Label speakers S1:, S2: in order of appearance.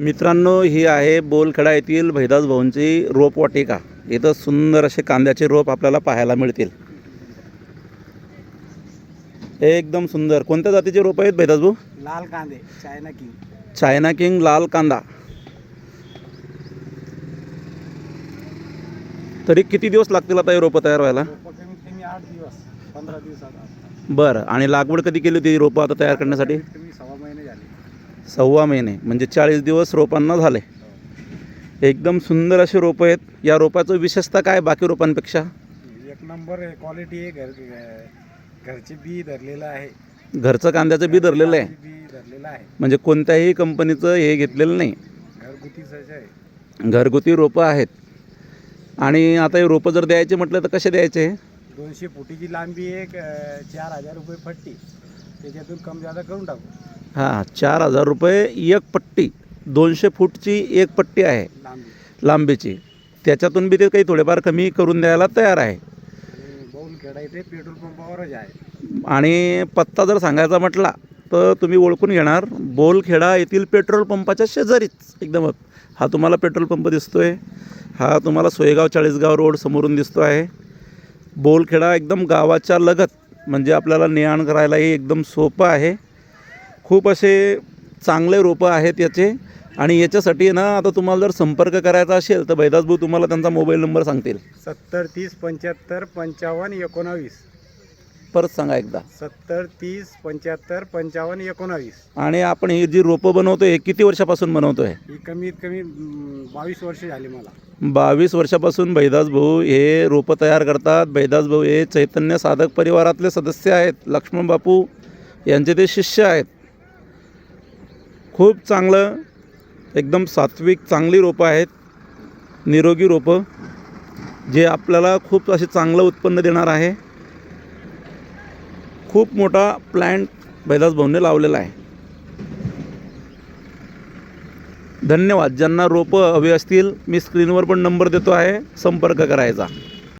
S1: मित्रांनो ही आहे बोलखेडा येथील भैदास भाऊंची रोप वाटिका. इथं सुंदर असे कांद्याचे रोप आपल्याला पाहायला मिळतील. एकदम सुंदर. कोणत्या जातीचे रोप आहेत भैदास भाऊ?
S2: लाल कांदे चायना किंग.
S1: चायना किंग लाल कांदा. तरी किती दिवस लागतील आता हे रोपं तयार व्हायला? बरं. आणि लागवड कधी केली होती रोपं आता तयार करण्यासाठी?
S2: सव्वा महिने
S1: म्हणजे चाळीस दिवस रोपांना झाले. एकदम सुंदर असे रोपं आहेत. या रोपाचं विशेषता काय बाकी रोपांपेक्षा?
S2: एक नंबर क्वालिटी आहे. घर घरचे बी धरलेलं आहे.
S1: घरचं कांद्याचं बी धरलेलं आहे?
S2: बी धरलेलं आहे.
S1: म्हणजे कोणत्याही कंपनीचं हे घेतलेलं नाही?
S2: घरगुतीच आहे.
S1: घरगुती रोपं आहेत. आणि आता हे रोपं जर द्यायचे म्हटलं तर कसे द्यायचे?
S2: दोनशे फुटीची लांबी एक चार हजार रुपये पट्टी त्याच्यातून कम जादा करून टाकू.
S1: हां चार हजार रुपये एक पट्टी दोनशे फूटची एक पट्टी आहे. लांबीची. त्याच्यातून बी ते काही थोडेफार कमी करून द्यायला तयार आहे.
S2: पेट्रोल पंपावरच आहे
S1: आणि पत्ता जर सांगायचा म्हटला तर तुम्ही ओळखून घेणार बोलखेडा येथील पेट्रोल पंपाच्या शेजारीच एकदम. हा तुम्हाला पेट्रोल पंप दिसतोय. हा तुम्हाला सोयगाव चाळीसगाव रोड समोरून दिसतो आहे. बोलखेडा एकदम गावाच्या लगत म्हणजे आपल्याला ने आण करायलाही एकदम सोपं आहे. खूप असे चांगले रोपं आहेत याचे. आणि याच्यासाठी ना आता तुम्हाला जर संपर्क करायचा असेल तर बैदास भाऊ तुम्हाला त्यांचा मोबाईल नंबर सांगतील.
S2: सत्तर तीस पंच्याहत्तर पंचावन्न एकोणावीस.
S1: परत सांगा एकदा.
S2: सत्तर तीस पंच्याहत्तर पंचावन्न एकोणावीस.
S1: आणि आपण ही जी रोपं बनवतोय हे किती वर्षापासून बनवतोय?
S2: ही कमीत कमी बावीस वर्ष झाली मला.
S1: बावीस वर्षापासून बैदास भाऊ हे रोपं तयार करतात. बैदास भाऊ हे चैतन्य साधक परिवारातले सदस्य आहेत. लक्ष्मण बापू यांचे ते शिष्य आहेत. खूप चांगलं एकदम सात्विक चांगली रोपं आहेत निरोगी रोपं जे आपल्याला खूप असे चांगलं उत्पन्न देणार आहे. खूप मोठा प्लॅन्ट बैदास भवने लावलेला आहे. धन्यवाद. ज्यांना रोपं हवी असतील मी स्क्रीनवर पण नंबर देतो आहे संपर्क करायचा.